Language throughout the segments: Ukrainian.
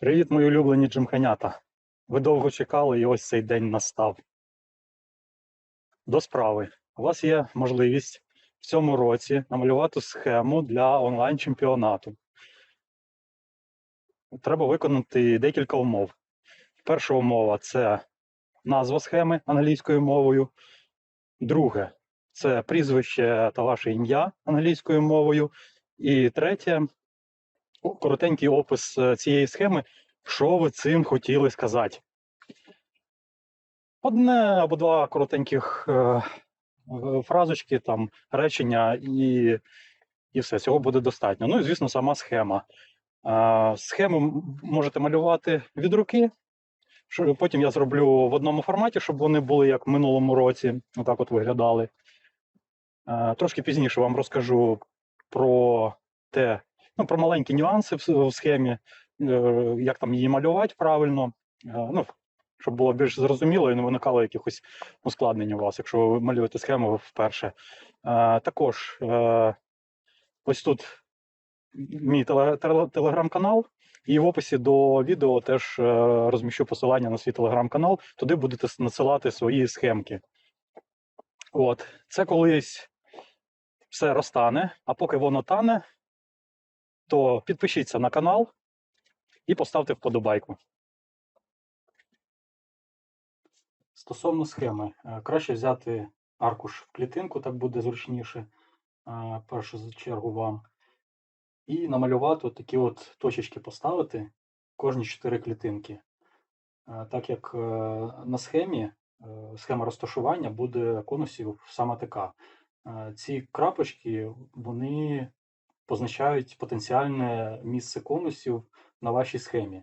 Привіт, мої улюблені джимханята. Ви довго чекали, і ось цей день настав. До справи. У вас є можливість в цьому році намалювати схему для онлайн-чемпіонату. Треба виконати декілька умов. Перша умова це назва схеми англійською мовою. Друге це прізвище та ваше ім'я англійською мовою. І третє коротенький опис е, цієї схеми, що ви цим хотіли сказати. Одне або два коротеньких е, е, фразочки, там, речення, і, і все. Цього буде достатньо. Ну і, звісно, сама схема. Е, схему можете малювати від руки. Потім я зроблю в одному форматі, щоб вони були як в минулому році, отак от виглядали. Е, Трошки пізніше вам розкажу про те, ну, про маленькі нюанси в, в схемі, е, як там її малювати правильно. Е, Ну, щоб було більш зрозуміло і не виникало якихось ускладнень у вас, якщо ви малюєте схему вперше. Е, Також е, ось тут мій теле- теле- телеграм-канал, і в описі до відео теж е, розміщу посилання на свій телеграм-канал. Туди будете надсилати свої схемки. От, це колись все розтане, а поки воно тане, то підпишіться на канал і поставте вподобайку. Стосовно схеми, е, краще взяти аркуш в клітинку, так буде зручніше, е, першу чергу вам. І намалювати такі от точечки поставити кожні 4 клітинки. Е, Так як на схемі схема розташування буде конусів саме така. Ці крапочки вони позначають потенціальне місце конусів на вашій схемі.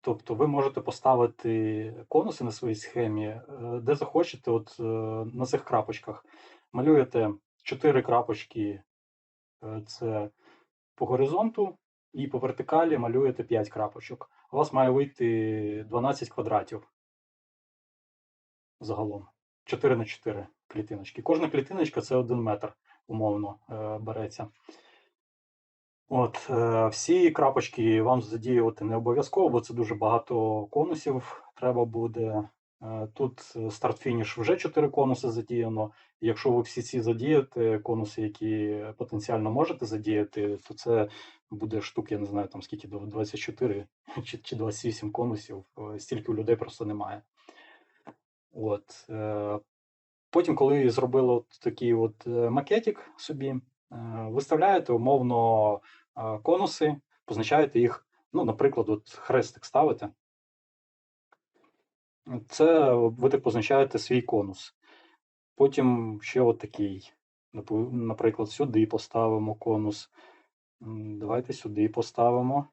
Тобто ви можете поставити конуси на своїй схемі, е, де захочете, от е, на цих крапочках. Малюєте 4 крапочки, е, це по горизонту, і по вертикалі малюєте 5 крапочок. У вас має вийти 12 квадратів загалом. 4 на 4 клітиночки. Кожна клітиночка це 1 метр, умовно береться. От, е, всі крапочки вам задіювати не обов'язково, бо це дуже багато конусів треба буде. Е, Тут старт-фініш вже 4 конуси задіяно. Якщо ви всі ці задієте, конуси, які потенціально можете задіяти, то це буде штук, я не знаю, там скільки, дв- 24 чи, чи 28 конусів. Е, Стільки у людей просто немає. От. Потім, коли зробили от такий от макетик собі, виставляєте умовно е, конуси, позначаєте їх, ну, наприклад, от хрестик ставите. Це ви так позначаєте свій конус. Потім ще от такий. Напу- Наприклад, сюди поставимо конус. Давайте сюди поставимо.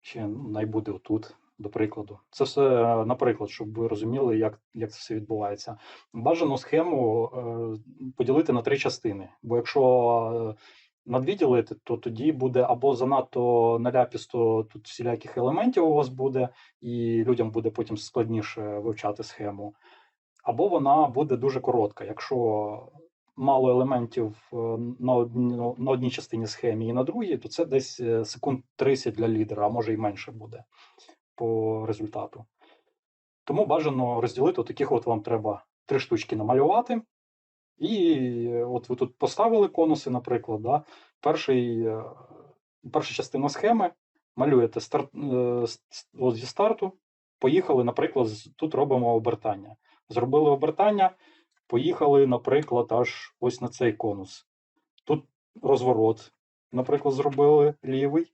Ще ну, най буде отут, до прикладу. Це все, е, наприклад, щоб ви розуміли, як, як це все відбувається. Бажано схему е, поділити на три частини. Бо якщо е, надвіділити, то тоді буде або занадто наляпісто тут всіляких елементів у вас буде, і людям буде потім складніше вивчати схему. Або вона буде дуже коротка. Якщо мало елементів на одній, на одній частині схеми і на другій, то це десь секунд 30 для лідера, а може і менше буде по результату. Тому бажано розділити таких от вам треба три штучки намалювати. І е, от ви тут поставили конуси, наприклад, да? Перший, е, перша частина схеми малюєте старт, е, от зі старту. Поїхали, наприклад, тут робимо обертання. Зробили обертання, поїхали, наприклад, аж ось на цей конус. Тут розворот, наприклад, зробили лівий.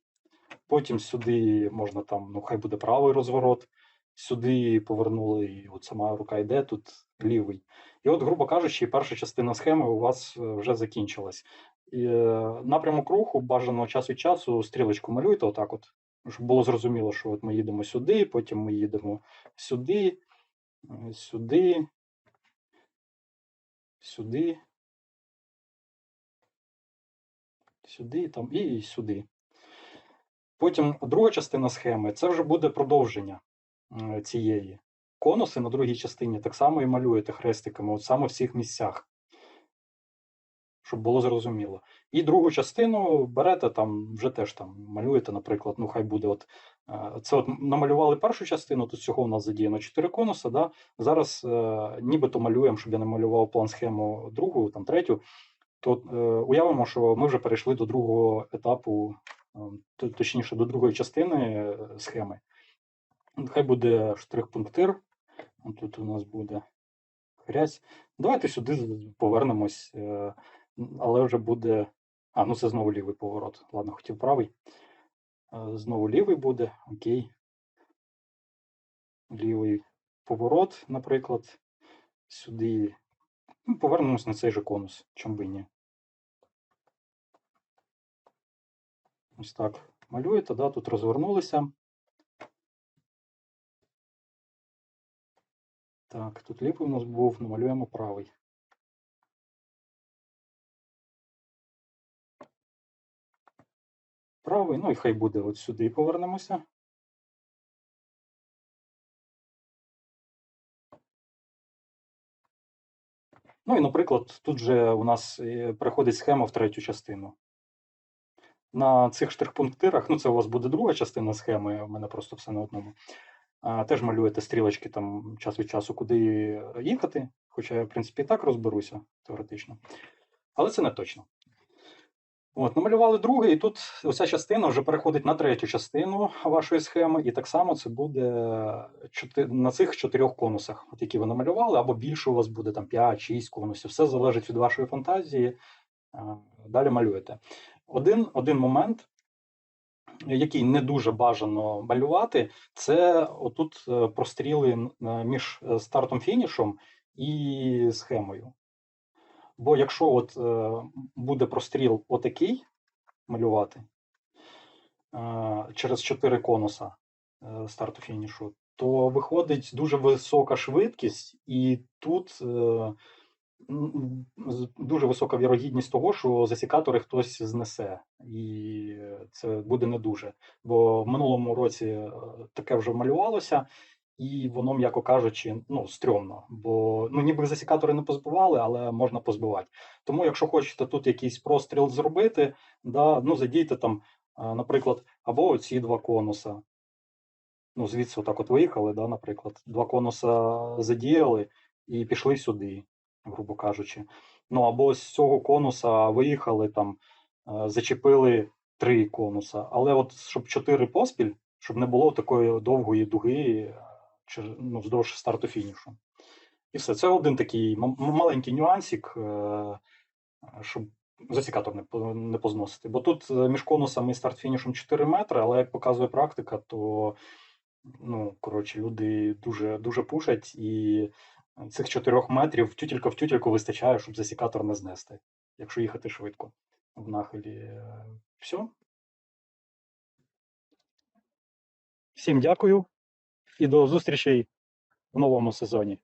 Потім сюди можна там, ну хай буде правий розворот. Сюди повернули, і от сама рука йде, тут лівий. І от, грубо кажучи, перша частина схеми у вас е, вже закінчилась. І, е, напрямок руху бажано час від часу стрілочку малюйте, отак от, щоб було зрозуміло, що от ми їдемо сюди, потім ми їдемо сюди, е, сюди, сюди, сюди там, і сюди. Потім друга частина схеми це вже буде продовження е, цієї. Конуси на другій частині так само і малюєте хрестиками, от саме в цих місцях. щоб було зрозуміло. І другу частину берете там, вже теж там малюєте, наприклад, ну хай буде от е, це от намалювали першу частину, тут всього у нас задіяно 4 конуса. Да? Зараз е, нібито малюємо, щоб я не малював план схему другу, там третю. То е, уявимо, що ми вже перейшли до другого етапу, точніше, до другої частини е, схеми. Хай буде штрих-пунктир. Тут у нас буде хрясь. Давайте сюди повернемось, е, але вже буде. А, ну це знову лівий поворот. Ладно, хотів правий. Е, Знову лівий буде, окей. Лівий поворот, наприклад. Сюди. Ну, повернемось на цей же конус. Чом би ні. Ось так малюєте, да, тут розвернулися. Так, тут лівий у нас був, намалюємо правий. Правий, ну і хай буде от сюди повернемося. Ну і, наприклад, тут же у нас е, переходить схема в третю частину. На цих штрих-пунктирах, ну це у вас буде друга частина схеми, у мене просто все на одному. Теж малюєте стрілочки там час від часу, куди їхати. Хоча я, в принципі, і так розберуся теоретично. Але це не точно. От, намалювали друге, і тут оця частина вже переходить на третю частину вашої схеми, і так само це буде на цих чотирьох конусах, от які ви намалювали, або більше у вас буде там 5-6 конусів. Все залежить від вашої фантазії. Далі малюєте. Один, один момент, який не дуже бажано малювати, це отут е, простріли е, між е, стартом-фінішом і схемою. Бо якщо от буде простріл отакий малювати через 4 конуса старту фінішу, то виходить дуже висока швидкість, і тут дуже висока вірогідність того, що засікатори хтось знесе, і це буде не дуже. Бо в минулому році е, таке вже малювалося, і воно, м'яко кажучи, ну, стрьомно. Бо ну, ніби засікатори не позбивали, але можна позбивати. Тому, якщо хочете тут якийсь простріл зробити, да, ну, задійте там, е, наприклад, або оці два конуса. Ну, звідси отак от виїхали, да, наприклад, два конуса задіяли і пішли сюди, грубо кажучи. Ну, або з цього конуса виїхали там, е, зачепили три конуса. Але от щоб чотири поспіль, щоб не було такої довгої дуги е, ну, вздовж старту фінішу. І все. Це один такий маленький нюансик, е, щоб засікатор не, позносити. Бо тут між конусами і старт-фінішем 4 метри, але як показує практика, то ну, коротше, люди дуже, дуже пушать, і цих чотирьох метрів тютілька в тютільку вистачає, щоб засікатор не знести, якщо їхати швидко в нахилі. Все. Всім дякую і до зустрічей в новому сезоні.